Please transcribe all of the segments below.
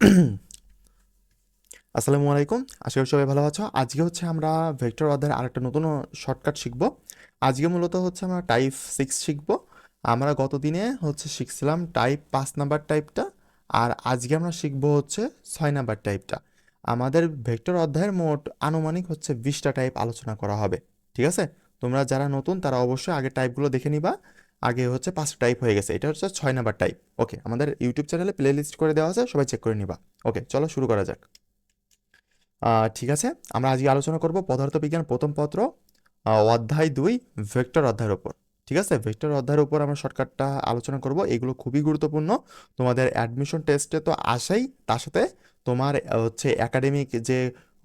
আসসালামু আলাইকুম। আশা করি সবাই ভালো আছো। আজকে হচ্ছে আমরা ভেক্টর অধ্যায়ের আরেকটা নতুন শর্টকাট শিখব। আজকে মূলত হচ্ছে আমরা টাইপ সিক্স শিখব। আমরা গত দিনে হচ্ছে শিখছিলাম টাইপ পাঁচ নাম্বার টাইপটা আর আজকে আমরা শিখব হচ্ছে ছয় নাম্বার টাইপটা। আমাদের ভেক্টর অধ্যায়ের মোট আনুমানিক হচ্ছে বিশটা টাইপ আলোচনা করা হবে। ঠিক আছে? তোমরা যারা নতুন তারা অবশ্যই আগে টাইপগুলো দেখে নিবা। আগে হচ্ছে পাঁচটা টাইপ হয়ে গেছে। এটা হচ্ছে ছয় নাম্বার টাইপ ওকে আমাদের ইউটিউব চ্যানেলে প্লে লিস্ট করে দেওয়া আছে, সবাই চেক করে নিবা। ওকে চলো শুরু করা যাক। ঠিক আছে? আমরা আজকে আলোচনা করব পদার্থবিজ্ঞান প্রথম পত্র অধ্যায় দুই, ভেক্টর অধ্যায়ের উপর। ঠিক আছে? ভেক্টর অধ্যায়ের উপর আমরা শর্টকাটটা আলোচনা করব। এগুলো খুবই গুরুত্বপূর্ণ। তোমাদের অ্যাডমিশন টেস্টে তো আসেই। তার সাথে তোমার হচ্ছে একাডেমিক যে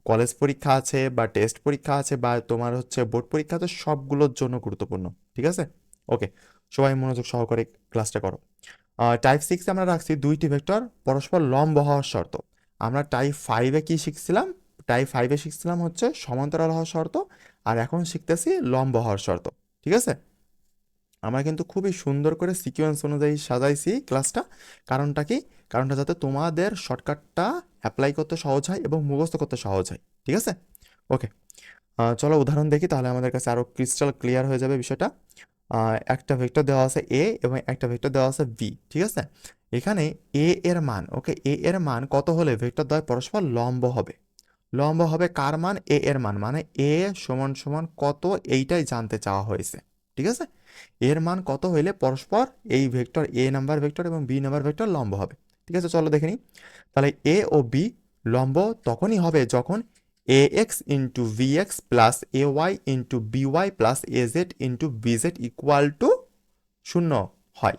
কলেজ পরীক্ষা আছে বা টেস্ট পরীক্ষা আছে বা তোমার হচ্ছে বোর্ড পরীক্ষা আছে, সবগুলোর জন্য গুরুত্বপূর্ণ। ঠিক আছে? ওকে সবাই মনোযোগ সহকারে ক্লাসটা করো। টাইপ সিক্সে আমরা রাখছি দুইটি ভেক্টর পরস্পর লম্ব হওয়ার শর্ত। আমরা টাইপ ফাইভে কি শিখছিলাম? টাইপ ফাইভে শিখছিলাম হচ্ছে সমান্তরাল হওয়ার শর্ত, আর এখন শিখতেছি লম্ব হওয়ার শর্ত, ঠিক আছে? আমরা কিন্তু খুবই সুন্দর করে সিকোয়েন্স অনুযায়ী সাজাইছি ক্লাসটা কারণটা কি? কারণটা যাতে তোমাদের শর্টকাটটা অ্যাপ্লাই করতে সহজ হয় এবং মুখস্থ করতে সহজ হয়, ঠিক আছে? ওকে চলো উদাহরণ দেখি, তাহলে আমাদের কাছে আরও ক্রিস্টাল ক্লিয়ার হয়ে যাবে বিষয়টা। একটা ভেক্টর দেওয়া আছে এ এবং একটা ভেক্টর দেওয়া আছে বি ঠিক আছে? এখানে এ এর মান ওকে এ এর মান কত হলে ভেক্টর দ্বয় পরস্পর লম্ব হবে? লম্ব হবে কার মান? এ এর মান মানে এ সমান সমান কত এইটাই জানতে চাওয়া হয়েছে, ঠিক আছে? এর মান কত হইলে পরস্পর এই ভেক্টর এ নাম্বার ভেক্টর এবং বি নাম্বার ভেক্টর লম্ব হবে, ঠিক আছে? চলো দেখে নিই। তাহলে এ ও বি লম্ব তখনই হবে যখন A X into B X plus A Y into B Y plus A Z into B Z equal to শূন্য হয়।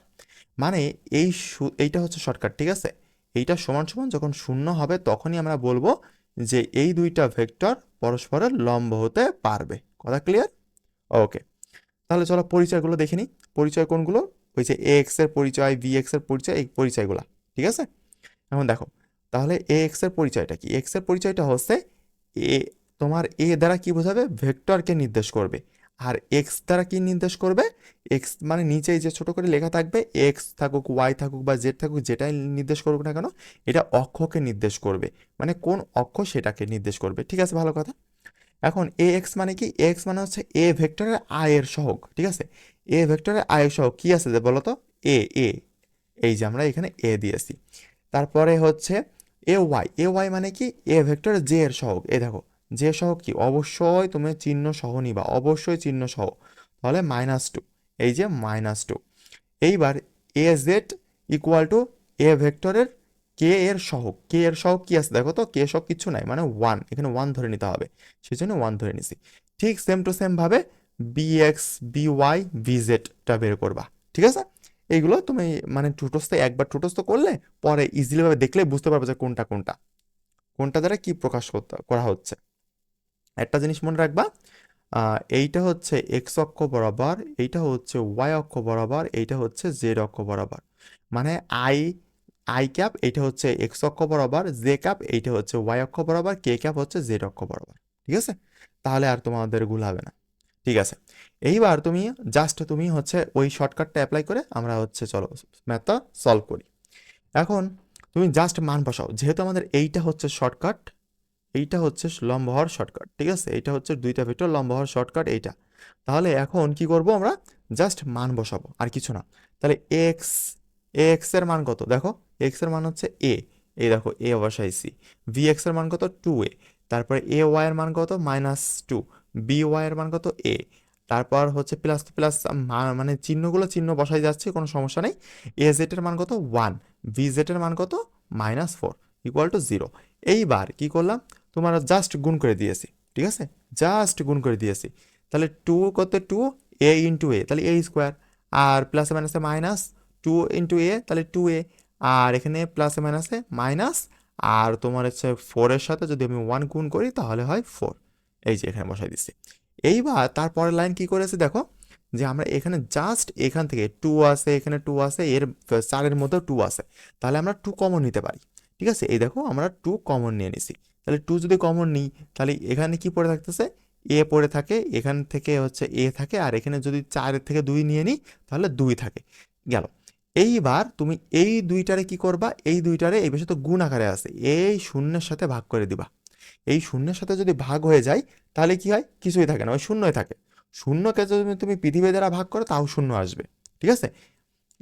মানে এই এইটা হচ্ছে শর্টকাট ঠিক আছে? এইটা সমান সমান যখন শূন্য হবে তখনই আমরা বলব যে এই দুইটা ভেক্টর পরস্পরের লম্ব হতে পারবে। কথা ক্লিয়ার ওকে তাহলে চলো পরিচয়গুলো দেখে নিই। পরিচয় কোনগুলো? ওই যে এ এক্সের পরিচয় বি এক্সের পরিচয়, এই পরিচয়গুলো, ঠিক আছে? এখন দেখো, তাহলে এ এক্সের পরিচয়টা কি? এক্সের পরিচয়টা হচ্ছে এ, তোমার এ দ্বারা কি বোঝাবে? ভেক্টরকে নির্দেশ করবে। আর এক্স দ্বারা কি নির্দেশ করবে? এক্স মানে নিচে যে ছোট করে লেখা থাকবে, এক্স থাকুক, ওয়াই থাকুক বা জেড থাকুক, যেটাই নির্দেশ করুক না কেন, এটা অক্ষকে নির্দেশ করবে। মানে কোন অক্ষ সেটাকে নির্দেশ করবে। ঠিক আছে, ভালো কথা? এখন এ এক্স মানে কি? এক্স মানে হচ্ছে এ ভেক্টরের আয়ের সহগ। ঠিক আছে? এ ভেক্টরের আয়ের সহগ কি আছে বলো তো এ এ। এই যে আমরা এখানে এ দিয়েছি তারপরে হচ্ছে এ ওয়াই এ ওয়াই মানে কি? এ ভেক্টর জে এর সহগ। এ দেখো জে সহগ কি? অবশ্যই তুমি চিহ্ন সহ নিবা, অবশ্যই চিহ্ন সহ। তাহলে মাইনাস টু এই যে মাইনাস টু এইবার A Z equal to A ভেক্টরের কে এর সহগ। কে এর সহগ কি আছে? দেখো তো কে সহগ কিছু নাই মানে ওয়ান এখানে ওয়ান ধরে নিতে হবে। সেই জন্য ওয়ান ধরে নিছি। ঠিক সেম টু সেম ভাবে B X B Y B জেডটা বের করবা। ঠিক আছে? এইগুলো তুমি মানে টুটস্থ একবার টুটস্থ করলে পরে ইজিলি ভাবে দেখলে বুঝতে পারবে যে কোনটা কোনটা। কোনটা দ্বারা কি প্রকাশ করা হচ্ছে। একটা জিনিস মনে রাখবা এইটা হচ্ছে এক্স অক্ষ বরাবর, এইটা হচ্ছে ওয়াই অক্ষ বরাবর, এইটা হচ্ছে জেড অক্ষ বরাবর। মানে আই আই ক্যাপ এইটা হচ্ছে এক্স অক্ষ বরাবর জে ক্যাপ এইটা হচ্ছে ওয়াই অক্ষ বরাবর কে ক্যাপ হচ্ছে জেড অক্ষ বরাবর। ঠিক আছে? তাহলে আর তোমাদের ভুল হবে না। ঠিক আছে। এইবার তুমি জাস্ট তুমি হচ্ছে ওই শর্টকাটটা অ্যাপ্লাই করে আমরা হচ্ছে চলো ম্যাথটা সলভ করি। এখন তুমি জাস্ট মান বসাও, যেহেতু আমাদের এইটা হচ্ছে শর্টকাট এইটা হচ্ছে লম্ব হওয়ার শর্টকাট ঠিক আছে? এইটা হচ্ছে দুইটা ভেক্টর লম্ব হওয়ার শর্টকাট এইটা। তাহলে এখন কি করব আমরা? জাস্ট মান বসাবো, আর কিছু না। তাহলে এক্স এক্সের মান কত? দেখো এক্সের মান হচ্ছে এ এই দেখো এ বসাইছি। ভি এক্সের মান কত? টু এ তারপরে এ ওয়াই এর মান কত? মাইনাস টু বি ওয়াই এর মান কত? এ। তারপর হচ্ছে প্লাস প্লাস মানে চিহ্নগুলো চিহ্ন বসাই যাচ্ছে, কোনো সমস্যা নেই। এ জেড এর মান কত? ওয়ান ভি জেড এর মান কত? Minus four equal to zero এইবার কি করলাম? তোমার জাস্ট গুণ করে দিয়েছি, ঠিক আছে? জাস্ট গুণ করে দিয়েছি। তাহলে টু কত টু এ ইন্টু এ তাহলে এ স্কোয়ার আর প্লাসে মাইনাসে মাইনাস টু ইন্টু এ তাহলে টু এ আর এখানে প্লাসে মাইনাসে মাইনাস আর তোমার হচ্ছে ফোরের সাথে যদি আমি ওয়ান গুণ করি, তাহলে হয় ফোর এই যে এখানে বসাই দিচ্ছি। এইবার তারপরের লাইন কি করেছে দেখো? যে আমরা এখানে জাস্ট এখান থেকে টু আছে, এখানে টু আছে, এর চারের মধ্যেও টু আছে। তাহলে আমরা টু কমন নিতে পারি। ঠিক আছে? এই দেখো, আমরা টু কমন নিয়ে নিছি। তাহলে টু যদি কমন নিই, তাহলে এখানে কি পড়ে থাকতেছে? এ পড়ে থাকে, এখান থেকে হচ্ছে এ থাকে, আর এখানে যদি চারের থেকে দুই নিয়ে নিই, তাহলে দুই থাকে। গেল। এইবার তুমি এই দুইটারে কি করবা? এই দুইটারে, এই পাশে তো গুণ আকারে আছে। এই শূন্যের সাথে ভাগ করে দিবা। এই শূন্যের সাথে যদি ভাগ হয়ে যায়, তাহলে কি হয়? কিছুই থাকে না, ওই শূন্যই থাকে। শূন্যকে যদি তুমি পৃথিবী দ্বারা ভাগ করো, তাও শূন্য আসবে। ঠিক আছে?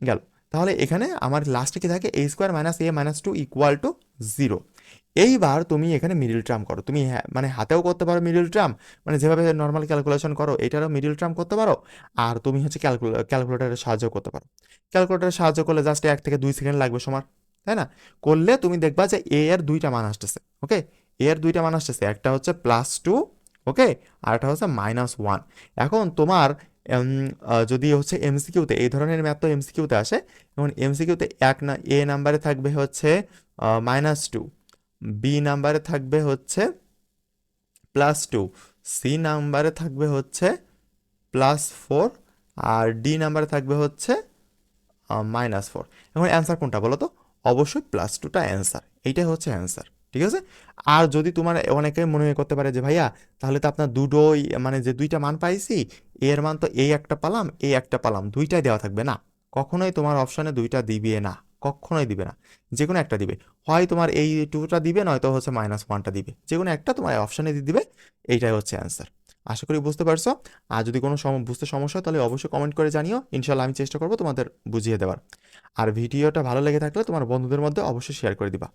গেল। তাহলে এখানে আমার লাস্টে কি থাকে? A square minus A minus two equal to zero এইবার তুমি এখানে মিডিল টার্ম করো। তুমি মানে হাতেও করতে পারো মিডিল টার্ম মানে যেভাবে নর্মাল ক্যালকুলেশন করো, এটারও মিডিল টার্ম করতে পারো, আর তুমি হচ্ছে ক্যালকুলে ক্যালকুলেটারের সাহায্য করতে পারো। ক্যালকুলেটারের সাহায্য করলে জাস্ট এক থেকে দুই সেকেন্ড লাগবে সময় তাই না? করলে তুমি দেখবা যে এ এর দুইটা মান আসতেছে ওকে এর দুইটা মান আসতেছে, একটা হচ্ছে প্লাস টু ওকে আর একটা হচ্ছে মাইনাস ওয়ান এখন তোমার যদি হচ্ছে এমসিকিউতে এই ধরনের ম্যাথ তো এমসিকিউতে আসে, এখন এমসিকিউতে এক না এ নাম্বারে থাকবে হচ্ছে মাইনাস টু বি নাম্বারে থাকবে হচ্ছে প্লাস টু সি নাম্বারে থাকবে হচ্ছে প্লাস ফোর আর ডি নাম্বারে থাকবে হচ্ছে মাইনাস ফোর এখন অ্যান্সার কোনটা বলো তো? অবশ্যই প্লাস টুটা অ্যান্সার এইটাই হচ্ছে অ্যান্সার ঠিক আছে? আর যদি তোমার অনেকে মনে করতে পারে যে, ভাইয়া, তাহলে তো আপনার দুটোই মানে যে দুইটা মান পাইছি, এর মান তো এই একটা পালাম, এই একটা পালাম, দুইটাই দেওয়া থাকবে না। কখনোই তোমার অপশানে দুইটা দিবে না, কখনোই দিবে না যে কোনো একটা দিবে। হয় তোমার এই টুটা দিবে, নয়তো হচ্ছে মাইনাস ওয়ানটা দিবে। যে কোনো একটা তোমার অপশানে দিয়ে দিবে, এইটাই হচ্ছে অ্যান্সার আশা করি বুঝতে পারছ? আর যদি কোনো বুঝতে সমস্যা হয়, তাহলে অবশ্যই কমেন্ট করে জানিও ইনশাল্লাহ আমি চেষ্টা করব তোমাদের বুঝিয়ে দেওয়ার। আর ভিডিওটা ভালো লেগে থাকলে তোমার বন্ধুদের মধ্যে অবশ্যই শেয়ার করে দিবা।